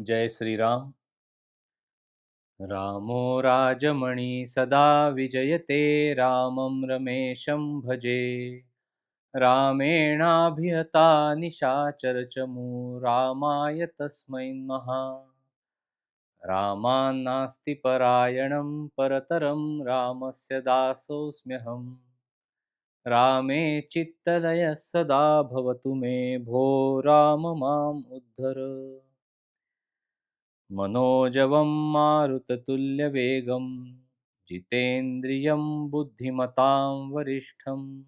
जय श्रीराम। रामो राजमणि सदा विजयते रामं रमेशं भजे रामेणाभिहता निशाचरचमू रामाय तस्मै महा रामान्नास्ति परायणं परतरं रामस्य दासोऽस्म्यहम् रामे चित्तलयः सदा भवतु मे भो राम माम् उद्धर। मनोजवं मारुततुल्यवेगं जितेन्द्रियं बुद्धिमतां वरिष्ठं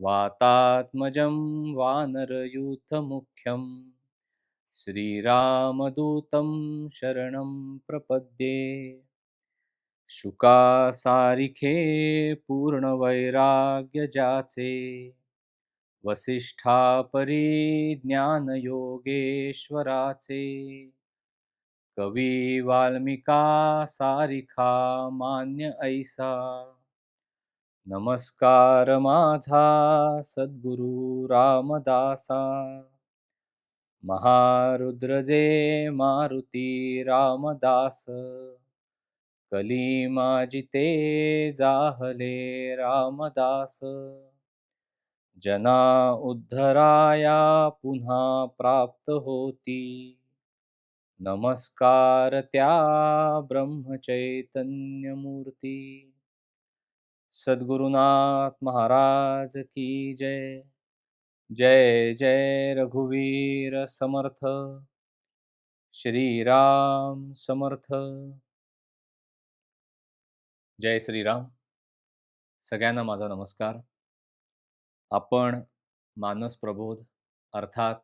वातात्मजं वानरयूथमुख्यं श्रीरामदूतं शरणं प्रपद्ये। शुकासारिखे पूर्णवैराग्यजाचे वसिष्ठापरी ज्ञानयोगेश्वराचे। कवी वाल्मिका सारिखा मान्य ऐसा। नमस्कार माझा सद्गुरु रामदासा। महारुद्रजे मारुती रामदास। कली माजिते जाहले रामदास। जना उद्धराया पुन्हा प्राप्त होती। नमस्कार त्या ब्रह्मचैतन्यमूर्ती. सद्गुरुनाथ महाराज की जय. जय जय रघुवीर समर्थ. श्रीराम समर्थ. जय श्रीराम. सगळ्यांना माझा नमस्कार. आपण मानस प्रबोध अर्थात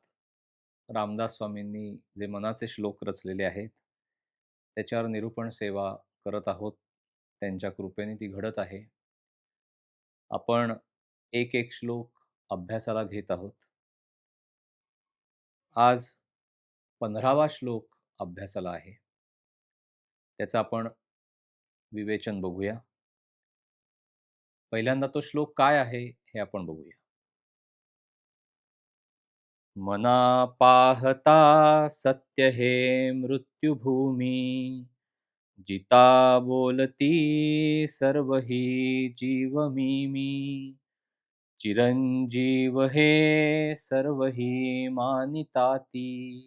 रामदास स्वामींनी जे मनाचे श्लोक रचलेले आहेत त्याच्यावर निरूपण सेवा करत आहोत. त्यांच्या कृपेने ती घडत आहे. आपण एक एक श्लोक अभ्यासाला घेत आहोत. आज पंधरावा श्लोक अभ्यासाला आहे. त्याचं आपण विवेचन बघूया. पहिल्यांदा तो श्लोक काय आहे हे आपण बघूया. मना पाहता सत्य हे मृत्युभूमी. जिता बोलती सर्व ही जीव मी चिरंजीव हे सर्व ही मानिताती.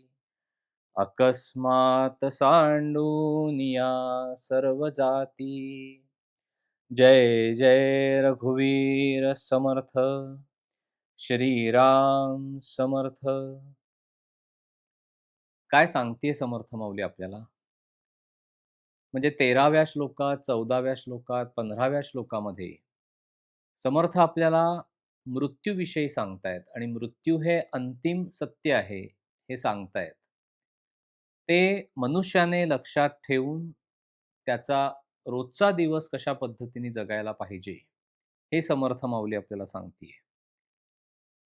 अकस्मात सांडूनिया सर्व जाती. जय जय रघुवीर समर्थ. श्रीराम समर्थ. काय सांगते समर्थ माऊली आपल्याला? म्हणजे तेराव्या श्लोकात चौदाव्या श्लोकात पंधराव्या श्लोकामध्ये समर्थ आपल्याला मृत्यूविषयी सांगतायत आणि मृत्यू हे अंतिम सत्य आहे हे सांगतायत. ते मनुष्याने लक्षात ठेवून त्याचा रोजचा दिवस कशा पद्धतीने जगायला पाहिजे हे समर्थ माऊली आपल्याला सांगतीये.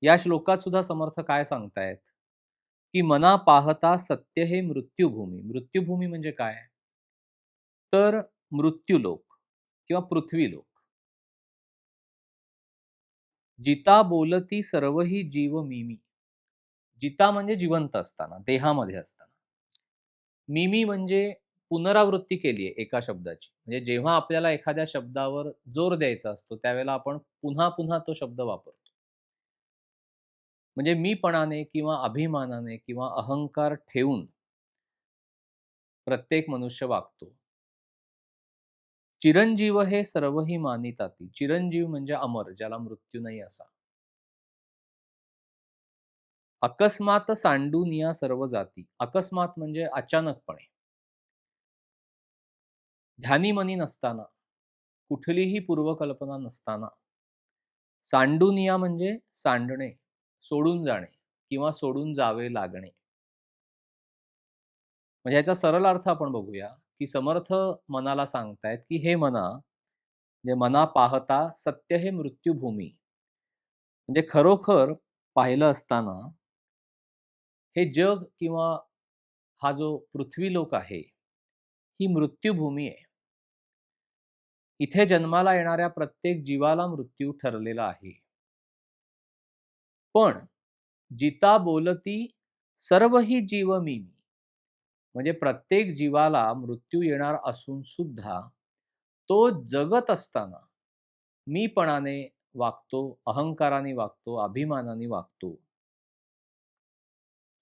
या श्लोकात सुद्धा समर्थ काय सांगतायत? की मना पाहता सत्य हे मृत्यूभूमी. मृत्यूभूमी म्हणजे काय? तर मृत्यूलोक किंवा पृथ्वी लोक जिता बोलती सर्व ही जीव मिमी. जिता म्हणजे जिवंत असताना देहामध्ये असताना. मिमी म्हणजे पुनरावृत्ती केली आहे एका शब्दाची. म्हणजे जेव्हा आपल्याला एखाद्या शब्दावर जोर द्यायचा असतो त्यावेळेला आपण पुन्हा पुन्हा तो शब्द वापरतो. म्हणजे मीपणाने किंवा अभिमानाने किंवा अहंकार ठेवून प्रत्येक मनुष्य वागतो. चिरंजीव हे सर्वही मानिताती. चिरंजीव म्हणजे अमर ज्याला मृत्यू नाही असा. अकस्मात सांडून या सर्व जाती. अकस्मात म्हणजे अचानकपणे. ध्यानीमनी नसताना. कुठलीही पूर्वकल्पना नसताना. सांडूनिया म्हणजे सांडणे. सोडून जाणे किंवा सोडून जावे लागणे. म्हणजे याचा सरळ अर्थ आपण बघूया की समर्थ मनाला सांगतायत की हे मना म्हणजे मना पाहता सत्य हे मृत्यूभूमी. म्हणजे खरोखर पाहिलं असताना हे जग किंवा हा जो पृथ्वी लोक आहे ही मृत्यूभूमी आहे. इथे जन्माला येणाऱ्या प्रत्येक जीवाला मृत्यू ठरलेला आहे. पण जिता बोलती सर्व ही जीव मी म्हणजे प्रत्येक जीवाला मृत्यू येणार असून सुद्धा तो जगत असताना मीपणाने वागतो, अहंकाराने वागतो, अभिमानाने वागतो.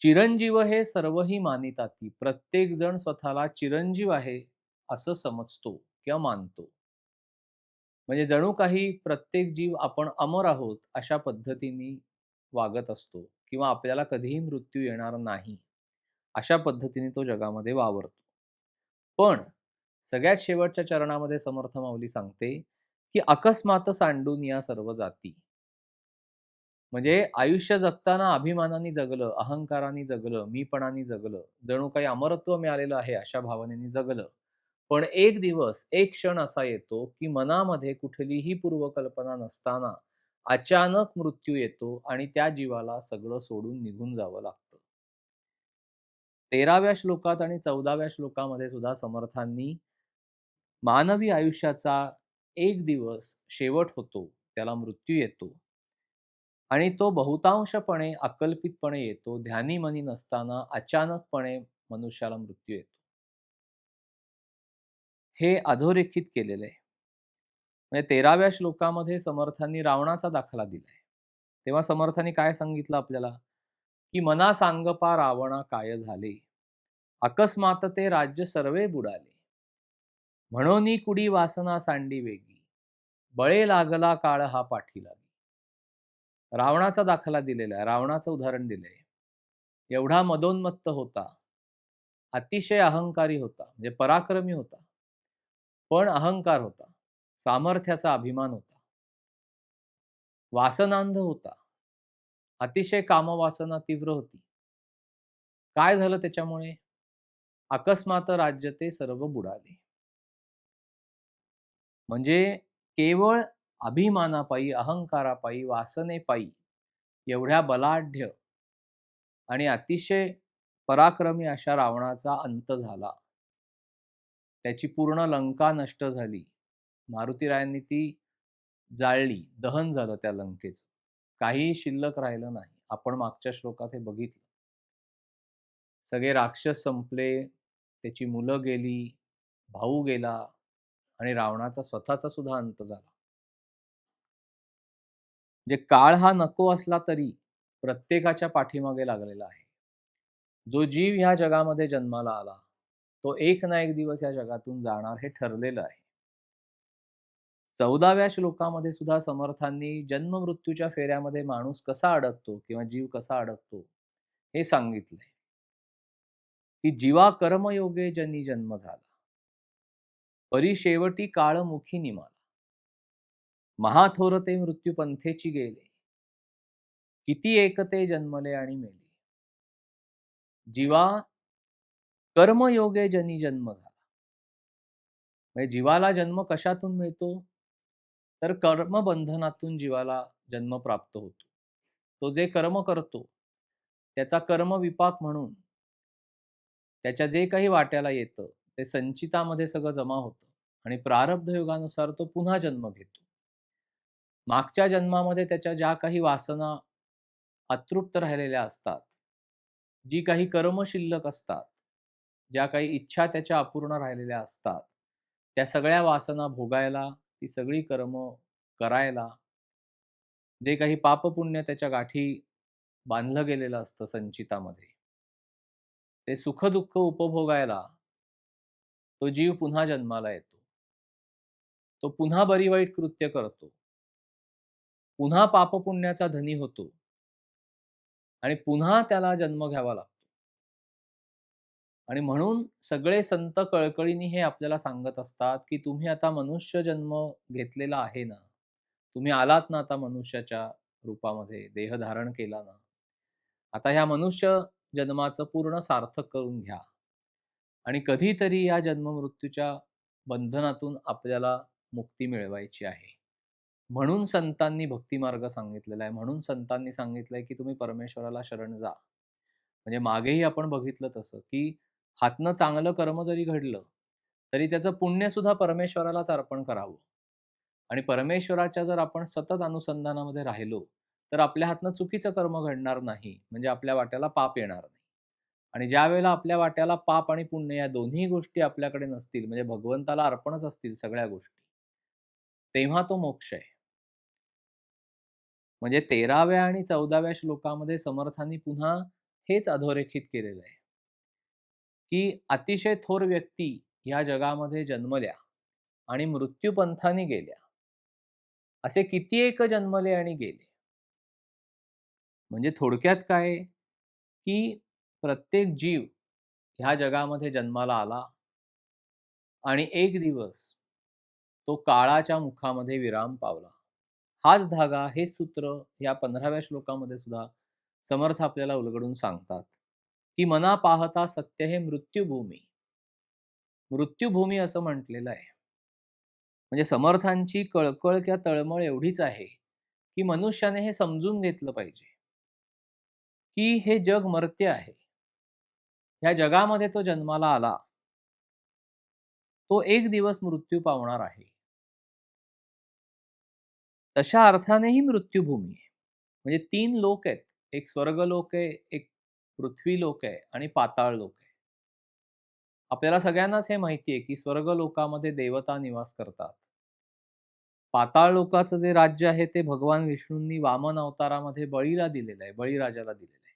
चिरंजीव हे सर्वही मानिताती. प्रत्येक जण स्वतःला चिरंजीव आहे असं समजतो किंवा मानतो. म्हणजे जणू काही प्रत्येक जीव आपण अमर आहोत अशा पद्धतीने वागत असतो किंवा आपल्याला कधीही मृत्यू येणार नाही. अशा पद्धतीने तो जगामध्ये वावरतो. पण सगळ्यात शेवटच्या चरणामध्ये समर्थ माऊली सांगते, की अकस्मात सांडून या सर्व जाती. म्हणजे आयुष्य जगताना अभिमानाने जगलं, अहंकाराने जगलं, मीपणाने जगलं, जणू काही अमरत्व मिळालेलं आहे अशा भावनेने जगलं. पण एक दिवस, एक क्षण असा येतो, की मनामध्ये कुठलीही पूर्वकल्पना नसताना अचानक मृत्यू येतो आणि त्या जीवाला सगळं सोडून निघून जावं लागतं. तेराव्या श्लोकात आणि चौदाव्या श्लोकामध्ये सुद्धा समर्थांनी मानवी आयुष्याचा एक दिवस शेवट होतो, त्याला मृत्यू येतो. आणि तो बहुतांशपणे अकल्पितपणे येतो. ध्यानी मनी नसताना अचानकपणे मनुष्याला मृत्यू येतो. हे अधोरेखित केलेलं आहे. म्हणजे तेराव्या श्लोकामध्ये समर्थांनी रावणाचा दाखला दिलाय. तेव्हा समर्थांनी काय सांगितलं आपल्याला, की मना सांगपा रावणा काय झाले, अकस्मात ते राज्य सर्वे बुडाले. म्हणून कुडी वासना सांडी वेगी, बळे लागला काळ हा पाठी लागली. रावणाचा दाखला दिलेला आहे रावणाचं उदाहरण दिलंय. एवढा मदोन्मत्त होता. अतिशय अहंकारी होता म्हणजे पराक्रमी होता. पण अहंकार होता. सामर्थ्याचा अभिमान होता. वासनांध होता. अतिशय कामवासना तीव्र होती. काय झालं त्याच्यामुळे? अकस्मात राज्य ते सर्व बुडाले. म्हणजे केवळ अभिमानापायी अहंकारापायी वासनेपायी एवढ्या बलाढ्य आणि अतिशय पराक्रमी अशा रावणाचा अंत झाला. त्याची पूर्ण लंका नष्ट झाली. मारुतीरायांनी ती जाळली दहन झालं त्या लंकेचं. काहीही शिल्लक राहिलं नाही. आपण मागच्या श्लोकात हे बघितलं. सगळे राक्षस संपले त्याची मुलं गेली भाऊ गेला आणि रावणाचा स्वतःचा सुद्धा अंत झाला. जे काळ हा नको असला तरी प्रत्येकाच्या पाठीमागे लागलेला आहे. जो जीव ह्या जगामध्ये जन्माला आला तो एक ना एक दिवस या जगातून जाणार हे ठरलेलं आहे. चौदाव्या श्लोकामध्ये सुद्धा समर्थांनी जन्म मृत्यूच्या फेऱ्यामध्ये माणूस कसा अडकतो किंवा जीव कसा अडकतो हे सांगितलंय. की जीवा कर्मयोगे जनी जन्म झाला. परी शेवटी काळमुखी निमाला. महाथोरते मृत्यू पंथेची गेले. किती एकते जन्मले आणि मेले. जीवा कर्मयोगे जनी जन्म झाला. म्हणजे जीवाला जन्म कशातून मिळतो? तर कर्मबंधनातून जीवाला जन्म प्राप्त होतो. तो जे कर्म करतो त्याचा कर्मविपाक म्हणून त्याच्या जे काही वाट्याला येतं ते संचितामध्ये सगळं जमा होतं आणि प्रारब्ध युगानुसार तो पुन्हा जन्म घेतो. मागच्या जन्मामध्ये त्याच्या ज्या काही वासना अतृप्त राहिलेल्या असतात जी काही कर्म शिल्लक असतात ज्या काही इच्छा त्याच्या अपूर्ण राहिलेल्या असतात त्या सगळ्या वासना भोगायला ती सगळी कर्म करायला जे काही पापपुण्य त्याच्या गाठी बांधलं गेलेलं असतं संचितामध्ये ते सुखदुःख उपभोगायला तो जीव पुन्हा जन्माला येतो. तो पुन्हा बरी वाईट कृत्य करतो. पुन्हा पापपुण्याचा धनी होतो. आणि पुन्हा त्याला जन्म घ्यावा लागतो. आणि म्हणून सगळे संत कळकळीने हे आपल्याला सांगत असतात की तुम्ही आता मनुष्य जन्म घेतलेला आहे ना? तुम्ही आलात ना आता मनुष्याच्या रूपामध्ये देह धारण केला ना? आता ह्या मनुष्य जन्माचं पूर्ण सार्थक करून घ्या. आणि कधीतरी या जन्म मृत्यूच्या बंधनातून आपल्याला मुक्ती मिळवायची आहे. म्हणून संतांनी भक्तिमार्ग सांगितलेला आहे. म्हणून संतांनी सांगितलंय की तुम्ही परमेश्वराला शरण जा. म्हणजे मागेही आपण बघितलं तसं की हातनं चांगलं कर्म जरी घडलं तरी त्याचं पुण्य सुद्धा परमेश्वरालाच अर्पण करावं. आणि परमेश्वराच्या जर आपण सतत अनुसंधानामध्ये राहिलो तर आपल्या हातनं चुकीचं कर्म घडणार नाही म्हणजे आपल्या वाट्याला पाप येणार नाही. आणि ज्यावेळेला आपल्या वाट्याला पाप आणि पुण्य या दोन्ही गोष्टी आपल्याकडे नसतील म्हणजे भगवंताला अर्पणच असतील सगळ्या गोष्टी तेव्हा तो मोक्ष आहे. म्हणजे तेराव्या आणि चौदाव्या श्लोकामध्ये समर्थांनी पुन्हा हेच अधोरेखित केलेलं आहे. की अतिशय थोर व्यक्ती ह्या जगामध्ये जन्मल्या आणि मृत्यूपंथाने गेल्या. असे किती एक जन्मले आणि गेले. म्हणजे थोडक्यात काय की प्रत्येक जीव ह्या जगामध्ये जन्माला आला आणि एक दिवस तो काळाच्या मुखामध्ये विराम पावला. हाच धागा हे सूत्र या पंधराव्या श्लोकामध्ये सुद्धा समर्थ आपल्याला उलगडून सांगतात. की मना पाहता सत्य हे मृत्यूभूमी. मृत्यूभूमी असं म्हटलेलं आहे. म्हणजे समर्थांची कळकळ किंवा तळमळ एवढीच आहे की मनुष्याने हे समजून घेतलं पाहिजे. की हे जग मर्त्य आहे. ह्या जगामध्ये तो जन्माला आला. तो एक दिवस मृत्यू पावणार आहे. तशा अर्थानेही मृत्यूभूमी आहे. म्हणजे तीन लोक आहेत. एक स्वर्ग लोक आहे एक पृथ्वी लोक आहे आणि पाताळ लोक आहे. आपल्याला सगळ्यांनाच हे माहिती आहे की स्वर्ग लोकामध्ये देवता निवास करतात. पाताळ लोकाचं जे राज्य आहे ते भगवान विष्णूंनी वामन अवतारामध्ये बळीला दिलेलं आहे बळीराजाला दिलेलं आहे.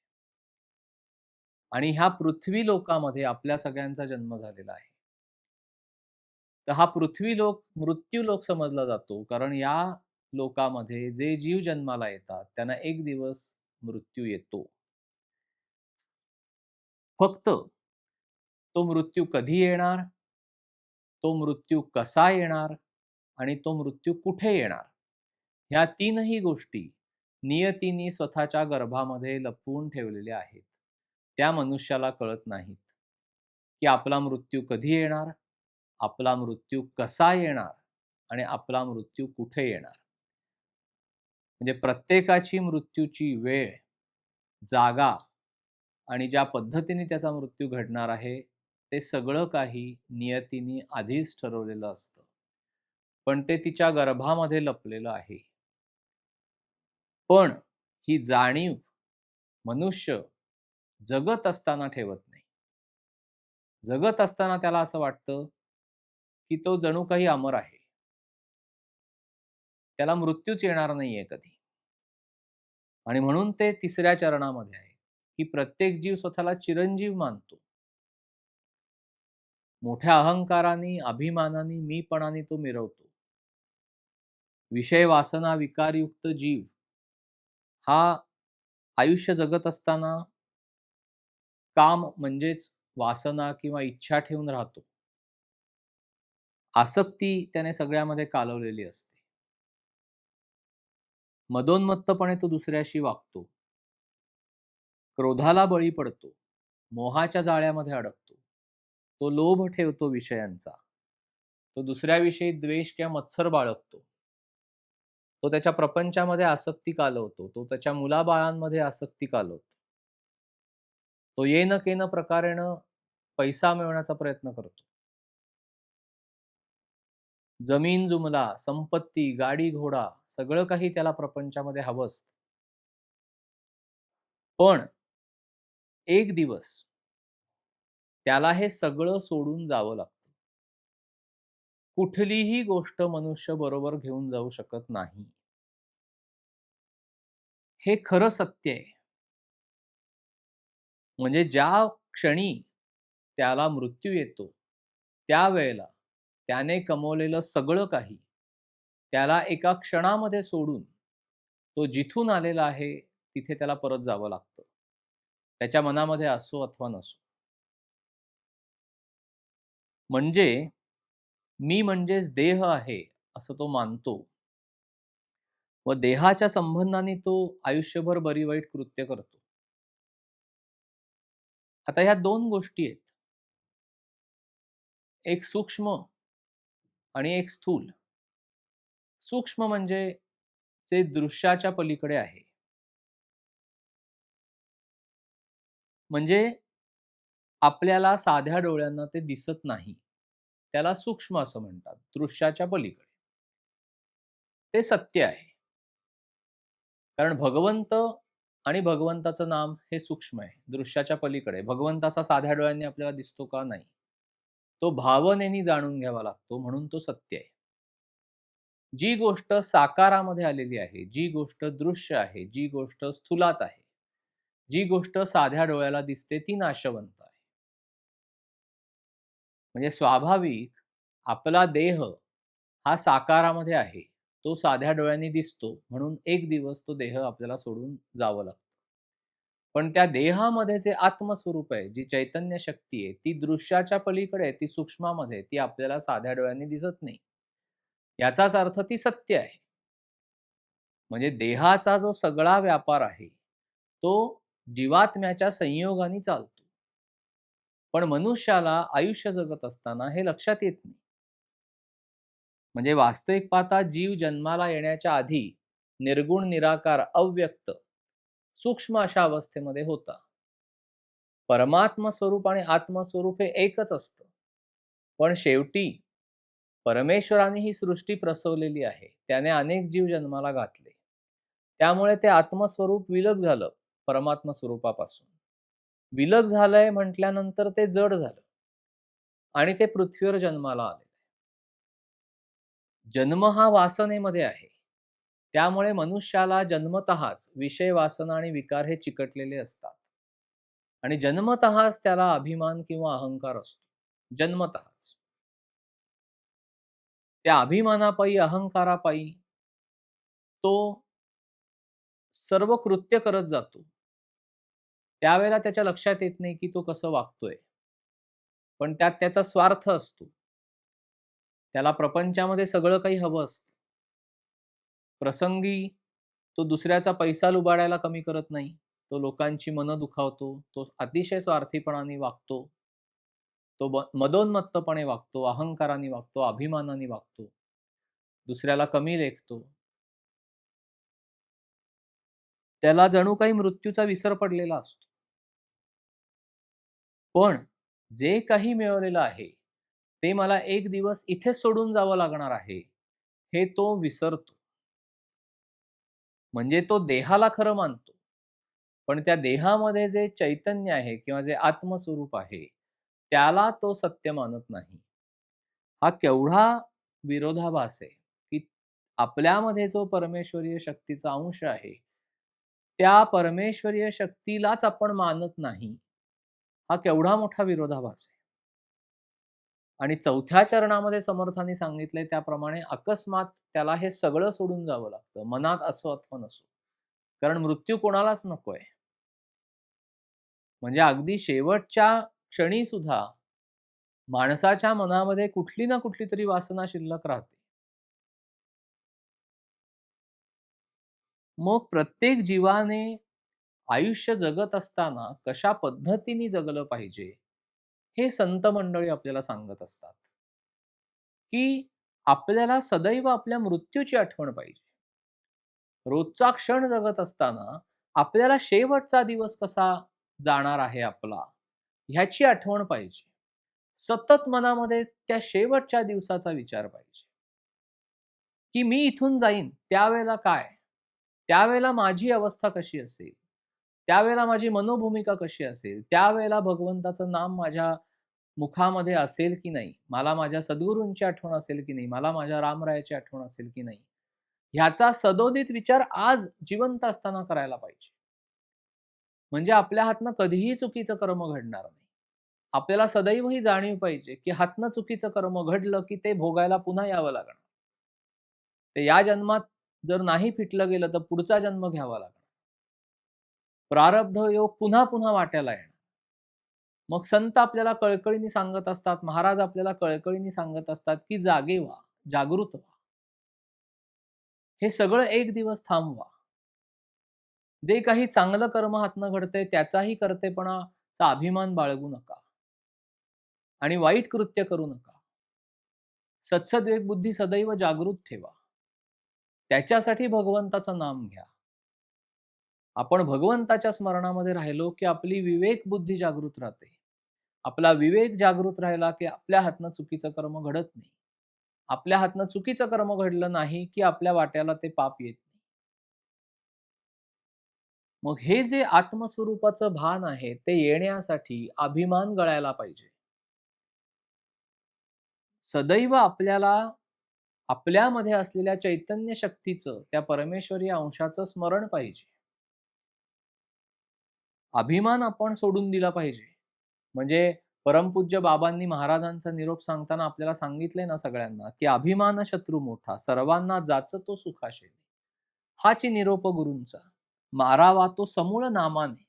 आणि ह्या पृथ्वी लोकामध्ये आपल्या सगळ्यांचा जन्म झालेला आहे. तर हा पृथ्वी लोक मृत्यू लोक समजला जातो कारण या लोकामध्ये जे जीव जन्माला येतात त्यांना एक दिवस मृत्यू येतो. फक्त तो मृत्यू कधी येणार? तो मृत्यू कसा येणार? आणि तो मृत्यू कुठे येणार? ह्या तीनही गोष्टी नियतीने स्वतःच्या गर्भामध्ये लपवून ठेवलेल्या आहेत. त्या मनुष्याला कळत नाहीत की आपला मृत्यू कधी येणार? आपला मृत्यू कसा येणार? आणि आपला मृत्यू कुठे येणार? म्हणजे प्रत्येकाची मृत्यूची वेळ जागा आणि ज्या पद्धतीने त्याचा मृत्यू घडणार आहे ते सगळं काही नियतीने आधीच ठरवलेलं असतं. पण ते तिच्या गर्भामध्ये लपलेलं आहे. पण ही जाणीव मनुष्य जगत असताना ठेवत नाही. जगत असताना त्याला असं वाटतं की तो जणू काही अमर आहे. त्याला मृत्यूच येणार नाहीये कधी. आणि म्हणून ते तिसऱ्या चरणामध्ये आहे. की प्रत्येक जीव स्वतःला चिरंजीव मानतो. मोठ्या अहंकाराने अभिमानाने मीपणाने तो मिरवतो. विषय वासना विकारयुक्त जीव हा आयुष्य जगत असताना काम म्हणजेच वासना किंवा इच्छा ठेवून राहतो. आसक्ती त्याने सगळ्यामध्ये कालवलेली असते. मदोन्मत्तपणे तो दुसऱ्याशी वागतो. क्रोधाला बळी पडतो मोहाच्या जाळ्यामध्ये अडकतो. तो लोभ ठेवतो विषयांचा. तो दुसऱ्याविषयी द्वेष किंवा मत्सर बाळगतो. तो त्याच्या प्रपंचामध्ये आसक्ती कालवतो. तो त्याच्या मुलाबाळांमध्ये आसक्ती कालवतो. तो येन केन प्रकारेनं पैसा मिळवण्याचा प्रयत्न करतो. जमीन जुमला संपत्ती गाडी घोडा सगळं काही त्याला प्रपंचामध्ये हवं असतं. पण एक दिवस त्याला हे सगळं सोडून जावं लागतं. कुठलीही गोष्ट मनुष्य बरोबर घेऊन जाऊ शकत नाही. हे खरं सत्य आहे. म्हणजे ज्या क्षणी त्याला मृत्यू येतो त्यावेळेला त्याने कमवलेलं सगळं काही त्याला एका क्षणामध्ये सोडून तो जिथून आलेला आहे तिथे त्याला परत जावं लागतं. त्याच्या मनामध्ये असो अथवा नसो. म्हणजे मी म्हणजेच देह आहे असं तो मानतो. व देहाच्या संबंधाने तो आयुष्यभर बरी वाईट कृत्य करतो. आता ह्या दोन गोष्टी आहेत. एक सूक्ष्म आणि एक स्थूल. सूक्ष्म म्हणजे जे दृश्याच्या पलीकडे आहे. म्हणजे आपल्याला साध्या डोळ्यांना ते दिसत नाही. त्याला सूक्ष्म असं म्हणतात दृश्याच्या पलीकडे. ते सत्य आहे. कारण भगवंत आणि भगवंताचं नाम हे सूक्ष्म आहे दृश्याच्या पलीकडे. भगवंताचा साध्या डोळ्यांनी आपल्याला दिसतो का नाही? तो भावनेनी जाणून घ्यावा लागतो म्हणून तो सत्य आहे. जी गोष्ट साकारामध्ये आलेली आहे जी गोष्ट दृश्य आहे जी गोष्ट स्थूलात आहे जी गोष्ट साध्या डोळ्याला दिसते ती नाशवंत आहे. म्हणजे स्वाभाविक आपला देह हा साकारामध्ये आहे. तो साध्या डोळ्यांनी दिसतो म्हणून एक दिवस तो देह आपल्याला सोडून जावं लागतं. पण त्या देहामध्ये जे आत्मस्वरूप आहे जी चैतन्य शक्ती आहे ती दृश्याच्या पलीकडे ती सूक्ष्मामध्ये ती आपल्याला साध्या डोळ्यांनी दिसत नाही. याचाच अर्थ ती सत्य आहे. म्हणजे देहाचा जो सगळा व्यापार आहे तो जीवात्म्याच्या संयोगाने चालतो. पण मनुष्याला आयुष्य जगत असताना हे लक्षात येत नाही. म्हणजे वास्तविक पाहता जीव जन्माला येण्याच्या आधी निर्गुण निराकार अव्यक्त सूक्ष्म अशा अवस्थेमध्ये होता. परमात्म स्वरूप आणि आत्मस्वरूप हे एकच असतं. पण शेवटी परमेश्वराने ही सृष्टी प्रसवलेली आहे. त्याने अनेक जीव जन्माला घातले. त्यामुळे ते आत्मस्वरूप विलग झालं. परमात्म स्वरूपापासून. विलग झालंय म्हटल्यानंतर ते जड झालं. आणि ते पृथ्वीवर जन्माला आले जन्म हा वासनेमध्ये आहे. त्यामुळे मनुष्याला जन्मतःच विषय वासना आणि विकार हे चिकटलेले असतात. आणि जन्मतःच त्याला अभिमान किंवा अहंकार असतो. जन्मतःच. त्या अभिमानापायी अहंकारापायी तो सर्व कृत्य करत जातो. त्यावेळेला त्याच्या लक्षात येत नाही की तो कसं वागतोय. पण त्यात त्याचा स्वार्थ असतो. त्याला प्रपंचामध्ये सगळं काही हवं असतं. प्रसंगी तो दुसऱ्याचा पैसा लुबाडायला कमी करत नाही. तो लोकांची मनं दुखावतो. तो अतिशय स्वार्थीपणाने वागतो. तो मदोन्मत्तपणे वागतो अहंकाराने वागतो अभिमानाने वागतो. दुसऱ्याला कमी लेखतो. त्याला जणू काही मृत्यूचा विसर पडलेला असतो. पण जे काही मिळवलेलं आहे ते मला एक दिवस इथे सोडून जावं लागणार आहे हे तो विसरतो. म्हणजे तो देहाला खरं मानतो. पण त्या देहामध्ये जे चैतन्य आहे किंवा जे आत्मस्वरूप आहे त्याला तो सत्य मानत नाही. हा केवढा विरोधाभास आहे की आपल्यामध्ये जो परमेश्वरीय शक्तीचा अंश आहे त्या परमेश्वरीय शक्तीलाच आपण मानत नाही. हा केवढा मोठा विरोधाभास आहे. आणि चौथ्या चरणामध्ये समर्थांनी सांगितले त्याप्रमाणे अकस्मात त्याला हे सगळं सोडून जावं लागतं. मनात असो अथवा नसो. कारण मृत्यू कोणालाच नकोय. म्हणजे अगदी शेवटच्या क्षणी सुद्धा माणसाच्या मनामध्ये कुठली ना कुठली तरी वासना शिल्लक राहते. मग प्रत्येक जीवाने आयुष्य जगत असताना कशा पद्धतीने जगलं पाहिजे हे संत मंडळी आपल्याला सांगत असतात. की आपल्याला सदैव आपल्या मृत्यूची आठवण पाहिजे. रोजचा क्षण जगत असताना आपल्याला शेवटचा दिवस कसा जाणार आहे आपला ह्याची आठवण पाहिजे. सतत मनामध्ये त्या शेवटच्या दिवसाचा विचार पाहिजे. की मी इथून जाईन त्यावेळेला काय? त्यावेळेला माझी अवस्था कशी असेल? त्यावेळेला माझी मनोभूमिका कशी असेल? त्यावेळेला भगवंताचं नाम माझ्या मुखामध्ये असेल की नाही? मला माझ्या सद्गुरूंची आठवण असेल की नाही? मला माझ्या रामरायाची आठवण असेल की नाही? ह्याचा सदोदित विचार आज जिवंत असताना करायला पाहिजे. म्हणजे आपल्या हातनं कधीही चुकीचं कर्म घडणार नाही. आपल्याला सदैव ही जाणीव पाहिजे की हातनं चुकीचं कर्म घडलं की ते भोगायला पुन्हा यावं लागणार. ते या जन्मात जर नाही फिटलं गेलं तर पुढचा जन्म घ्यावा लागणार. प्रारब्ध योग पुन्हा पुन्हा वाट्याला येणार. मग संत आपल्याला कळकळीने सांगत असतात महाराज आपल्याला कळकळीने सांगत असतात की जागे व्हा जागृत व्हा. हे सगळं एक दिवस थांबवा. जे काही चांगलं कर्म हातनं घडतंय त्याचाही करतेपणाचा अभिमान बाळगू नका. आणि वाईट कृत्य करू नका. सत्सद्वेग बुद्धी सदैव जागृत ठेवा. त्याच्यासाठी भगवंताचं नाम घ्या. आपण भगवंताच्या स्मरणामध्ये राहिलो की आपली विवेक बुद्धी जागृत राहते. आपला विवेक जागृत राहिला की आपल्या हातनं चुकीचं कर्म घडत नाही. आपल्या हातनं चुकीचं कर्म घडलं नाही की आपल्या वाट्याला ते पाप येत नाही. मग हे जे आत्मस्वरूपाचं भान आहे ते येण्यासाठी अभिमान गळायला पाहिजे. सदैव आपल्याला आपल्यामध्ये असलेल्या चैतन्य शक्तीचं त्या परमेश्वरी अंशाचं स्मरण पाहिजे. अभिमान आपण सोडून दिला पाहिजे. म्हणजे परमपूज्य बाबांनी महाराजांचा निरोप सांगताना आपल्याला सांगितलंय ना सगळ्यांना की अभिमान शत्रू मोठा सर्वांना जाच तो सुखाशे हाची निरोप गुरूंचा. मारावा तो समूळ नामाने.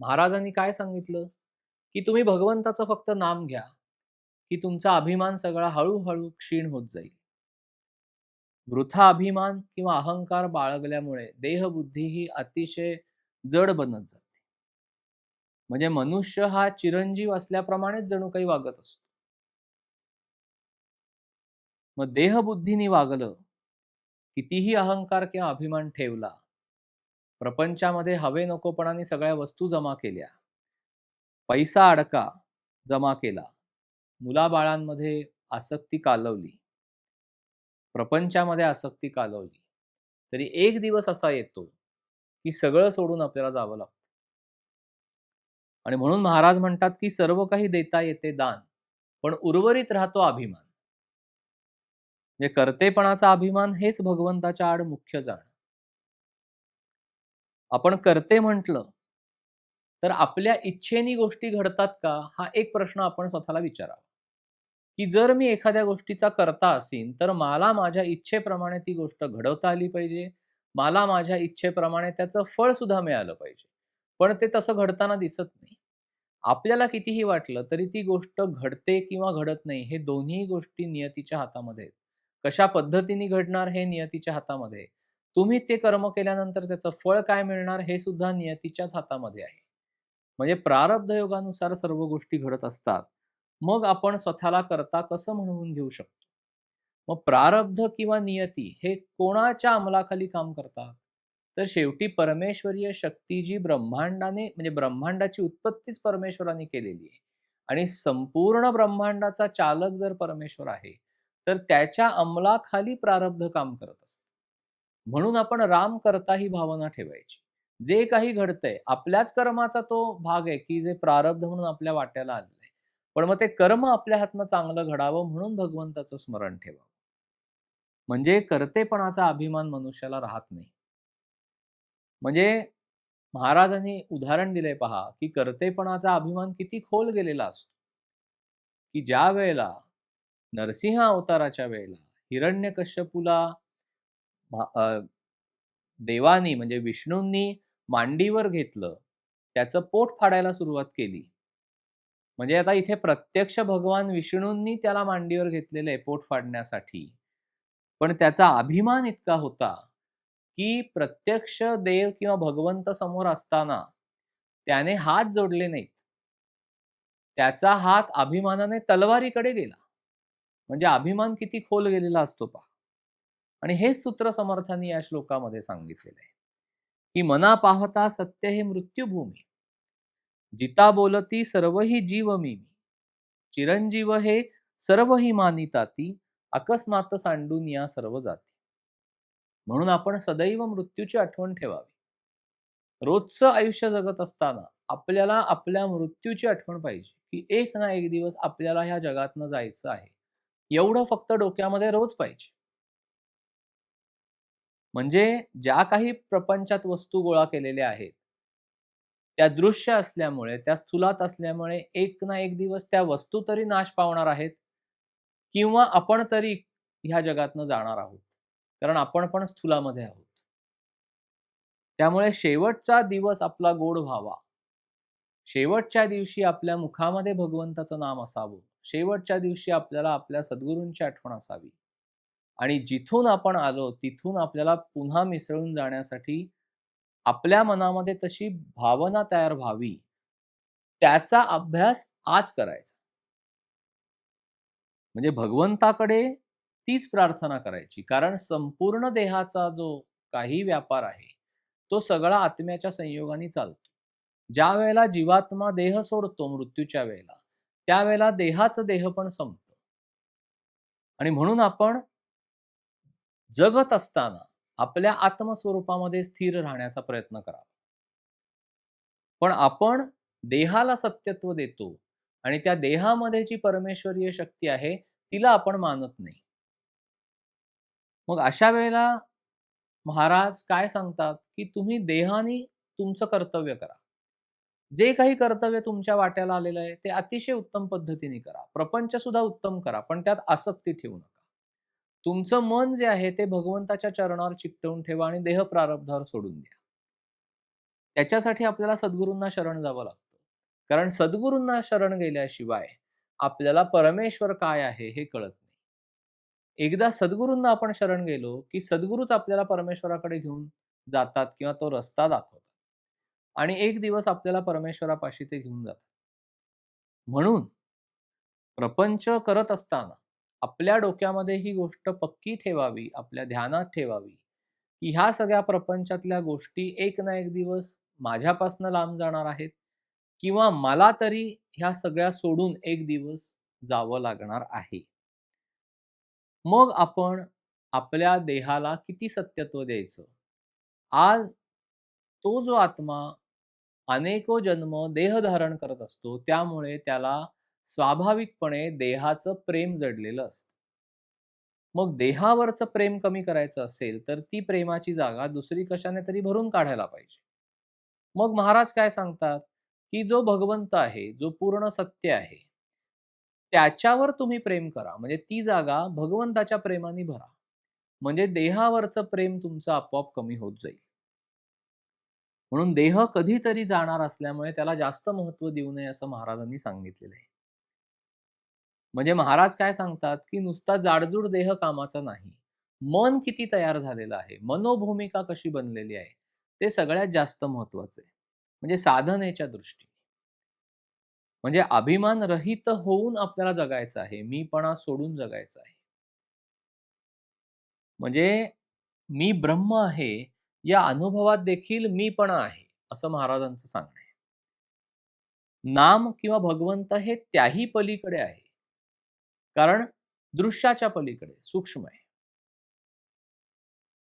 महाराजांनी काय सांगितलं? की तुम्ही भगवंताचं फक्त नाम घ्या की तुमचा अभिमान सगळा हळूहळू क्षीण होत जाईल. वृथा अभिमान किंवा अहंकार बाळगल्यामुळे देहबुद्धी ही अतिशय जड बनत जाते. म्हणजे मनुष्य हा चिरंजीव असल्याप्रमाणेच जणू काही वागत असतो. मग देहबुद्धीने वागलं कितीही अहंकार किंवा अभिमान ठेवला प्रपंचामध्ये हवे नकोपणाने सगळ्या वस्तू जमा केल्या पैसा अडका जमा केला मुलाबाळांमध्ये आसक्ती कालवली प्रपंचामध्ये आसक्ती कालवली तरी एक दिवस असा येतो की सगळं सोडून आपल्याला जावं लागतं. आणि म्हणून महाराज म्हणतात की सर्व काही देता येते दान पण उर्वरित राहतो अभिमान. म्हणजे कर्तेपणाचा अभिमान हेच भगवंताच्या आड मुख्य जाण. आपण करते म्हटलं तर आपल्या इच्छेनी गोष्टी घडतात का? हा एक प्रश्न आपण स्वतःला विचारावा. की जर मी एखाद्या गोष्टीचा करता असेन तर मला माझ्या इच्छेप्रमाणे ती गोष्ट घडवता आली पाहिजे. मला माझ्या इच्छेप्रमाणे त्याचं फळ सुद्धा मिळालं पाहिजे. पण ते तसं घडताना दिसत नाही. आपल्याला कितीही वाटलं तरी ती गोष्ट घडते किंवा घडत नाही हे दोन्ही गोष्टी नियतीच्या हातामध्ये कशा पद्धतीने घडणार हे नियतीच्या हातामध्ये तुम्ही ते कर्म केल्यानंतर त्याचं फळ काय मिळणार हे सुद्धा नियतीच्याच हातामध्ये आहे. म्हणजे प्रारब्ध योगानुसार सर्व गोष्टी घडत असतात. मग आपण स्वतःला करता कसं म्हणवून घेऊ शकतो? मग प्रारब्ध किंवा नियती हे कोणाच्या अंमलाखाली काम करतात? तर शेवटी परमेश्वरीय शक्ती जी ब्रह्मांडाने म्हणजे ब्रह्मांडाची उत्पत्तीच परमेश्वराने केलेली आहे. आणि संपूर्ण ब्रह्मांडाचा चालक जर परमेश्वर आहे तर त्याच्या अंमलाखाली प्रारब्ध काम करत असत. म्हणून आपण राम करता ही भावना ठेवायची. जे काही घडतंय आपल्याच कर्माचा तो भाग आहे की जे प्रारब्ध म्हणून आपल्या वाट्याला आलेलं आहे. पण मग ते कर्म आपल्या हातनं चांगलं घडावं म्हणून भगवंताचं स्मरण ठेवावं. म्हणजे कर्तेपणाचा अभिमान मनुष्याला राहत नाही. म्हणजे महाराजांनी उदाहरण दिले पहा की कर्तेपणाचा अभिमान किती खोल गेलेला असतो. की ज्या वेळेला नरसिंह अवताराच्या वेळेला हिरण्यकश्यपूला देवानी म्हणजे विष्णूंनी मांडीवर घेतलं त्याचं पोट फाडायला सुरुवात केली. म्हणजे आता इथे प्रत्यक्ष भगवान विष्णूंनी त्याला मांडीवर घेतलेले पोट फाडण्यासाठी. पण त्याचा अभिमान इतका होता की प्रत्यक्ष देव किंवा भगवंत समोर असताना त्याने हात जोडले नाहीत. त्याचा हात अभिमानाने तलवारीकडे गेला. म्हणजे अभिमान किती खोल गेलेला असतो पहा. आणि हेच सूत्र समर्थांनी या श्लोकामध्ये सांगितलेलं आहे. की मना पाहता सत्य हे मृत्यूभूमी. जिता बोलती सर्वही जीव मी चिरंजीव हे सर्व सर्वही मानिताती. अकस्मात सांडून या सर्व जाती. म्हणून आपण सदैव मृत्यूची आठवण ठेवावी. रोजचं आयुष्य जगत असताना आपल्याला आपल्या मृत्यूची आठवण पाहिजे की एक ना एक दिवस आपल्याला ह्या जगातनं जायचं आहे. एवढं फक्त डोक्यामध्ये रोज पाहिजे. म्हणजे ज्या काही प्रपंचात वस्तू गोळा केलेल्या आहेत त्या दृश्य असल्यामुळे त्या स्थूलात असल्यामुळे एक ना एक दिवस त्या वस्तू तरी नाश पावणार आहेत किंवा आपण तरी ह्या जगातनं जाणार आहोत. कारण आपण पण स्थूलामध्ये आहोत. त्यामुळे शेवटचा दिवस आपला गोड व्हावा. शेवटच्या दिवशी आपल्या मुखामध्ये भगवंताचं नाम असावं. शेवटच्या दिवशी आपल्याला आपल्या सद्गुरूंची आठवण असावी. आणि जिथून आपण आलो तिथून आपल्याला पुन्हा मिसळून जाण्यासाठी आपल्या मनामध्ये तशी भावना तयार व्हावी. त्याचा अभ्यास आज करायचा. म्हणजे भगवंताकडे तीच प्रार्थना करायची. कारण संपूर्ण देहाचा जो काही व्यापार आहे तो सगळा आत्म्याच्या संयोगाने चालतो. ज्या वेळेला जीवात्मा देह सोडतो मृत्यूच्या वेळेला त्यावेळेला देहाचं देह पण संपतं. आणि म्हणून आपण जगत असताना आपल्या आत्मस्वरूपामध्ये स्थिर राहण्याचा प्रयत्न करावा. पण आपण देहाला सत्यत्व देतो आणि त्या देहामध्ये जी परमेश्वरीय शक्ती आहे तिला आपण मानत नाही. मग अशा वेळेला महाराज काय सांगतात की तुम्ही देहाने तुमचं कर्तव्य करा. जे काही कर्तव्य तुमच्या वाट्याला आलेलं आहे ते अतिशय उत्तम पद्धतीने करा. प्रपंच सुद्धा उत्तम करा पण त्यात आसक्ती ठेवू नका. तुमचं मन जे आहे ते भगवंताच्या चरणावर चिकटवून ठेवा आणि देह प्रारब्धावर सोडून द्या. त्याच्यासाठी आपल्याला सद्गुरूंना शरण जावं लागतं. कारण सद्गुरूंना शरण गेल्याशिवाय आपल्याला परमेश्वर काय आहे हे कळत नाही. एकदा सद्गुरूंना आपण शरण गेलो की सद्गुरूच आपल्याला परमेश्वराकडे घेऊन जातात किंवा तो रस्ता दाखवतात. आणि एक दिवस आपल्याला परमेश्वरापाशी ते घेऊन जातात. म्हणून प्रपंच करत असताना आपल्या डोक्यामध्ये ही गोष्ट पक्की ठेवावी आपल्या ध्यानात ठेवावी की ह्या सगळ्या प्रपंचातल्या गोष्टी एक ना एक दिवस माझ्यापासनं लांब जाणार आहेत किंवा मला तरी ह्या सगळ्या सोडून एक दिवस जावं लागणार आहे. मग आपण आपल्या देहाला किती सत्यत्व द्यायचं? आज तो जो आत्मा अनेको जन्म देह धारण करत असतो त्यामुळे त्याला स्वाभाविकपणे देहाचं प्रेम जडलेलं असतं. मग देहावरचं प्रेम कमी करायचं असेल तर ती प्रेमाची जागा दुसरी कशाने तरी भरून काढायला पाहिजे. मग महाराज काय सांगतात? की जो भगवंत आहे जो पूर्ण सत्य आहे त्याच्यावर तुम्ही प्रेम करा. म्हणजे ती जागा भगवंताच्या प्रेमाने भरा. म्हणजे देहावरचं प्रेम तुमचं आपोआप कमी होत जाईल. म्हणून देह कधीतरी जाणार असल्यामुळे त्याला जास्त महत्त्व देऊ नये असं महाराजांनी सांगितलेलं आहे. म्हणजे महाराज काय सांगतात की नुसता जाडजूड देह कामाचा नाही. मन किती तयार झालेलं आहे. मनोभूमिका कशी बनलेली आहे. ते सगळ्यात जास्त महत्वाचं आहे. म्हणजे साधनेच्या दृष्टीने. म्हणजे अभिमान रहित होऊन आपल्याला जगायचं आहे मीपणा सोडून जगायचं आहे. म्हणजे मी ब्रह्म आहे या अनुभवात देखील मीपणा आहे असं महाराजांचं सांगणं आहे. नाम किंवा भगवंत हे त्याही पलीकडे आहे. कारण दृश्याच्या पलीकडे सूक्ष्म आहे.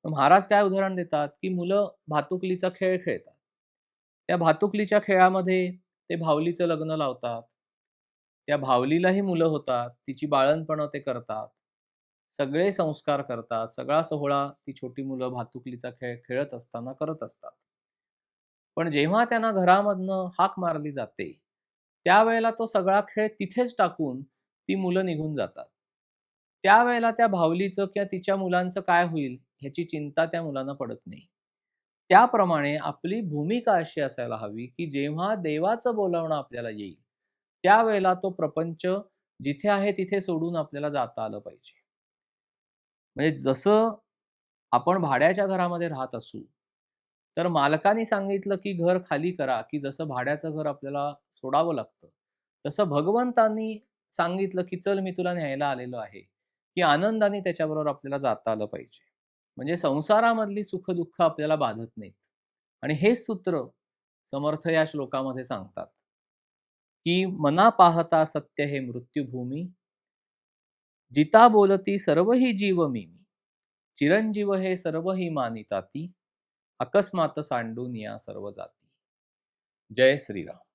महाराज काय उदाहरण देतात? की मुलं भातुकलीचा खेळ खेळतात. त्या भातुकलीच्या खेळामध्ये ते भावलीचं लग्न लावतात. त्या भावलीलाही मुलं होतात तिची बाळणपणं ते करतात. सगळे संस्कार करतात सगळा सोहळा ती छोटी मुलं भातुकलीचा खेळ खेळत असताना करत असतात. पण जेव्हा त्यांना घरामधनं हाक मारली जाते त्यावेळेला तो सगळा खेळ तिथेच टाकून ती मुलं निघून जातात. त्यावेळेला त्या भावलीचं किंवा तिच्या मुलांचं काय होईल ह्याची चिंता त्या मुलांना पडत नाही. त्याप्रमाणे आपली भूमिका अशी असायला हवी की जेव्हा देवाचं बोलावणं आपल्याला येईल त्यावेळेला तो प्रपंच जिथे आहे तिथे सोडून आपल्याला जाता आलं पाहिजे. म्हणजे जसं आपण भाड्याच्या घरामध्ये राहत असू तर मालकाने सांगितलं की घर खाली करा की जसं भाड्याचं घर आपल्याला सोडावं लागतं तसं भगवंतांनी सांगितलं की चल मी तुला न्यायला आलेलो आहे की आनंदाने त्याच्याबरोबर आपल्याला जाता आलं पाहिजे. म्हणजे संसारामधली सुखदुःख आपल्याला बाधत नाहीत. आणि हेच सूत्र समर्थ या श्लोकामध्ये सांगतात. की मना पाहता सत्य हे मृत्यूभूमी जिता बोलती सर्व ही जीव मी चिरंजीव हे सर्व ही मानिताती अकस्मात सांडून या सर्व जाती. जय श्रीराम.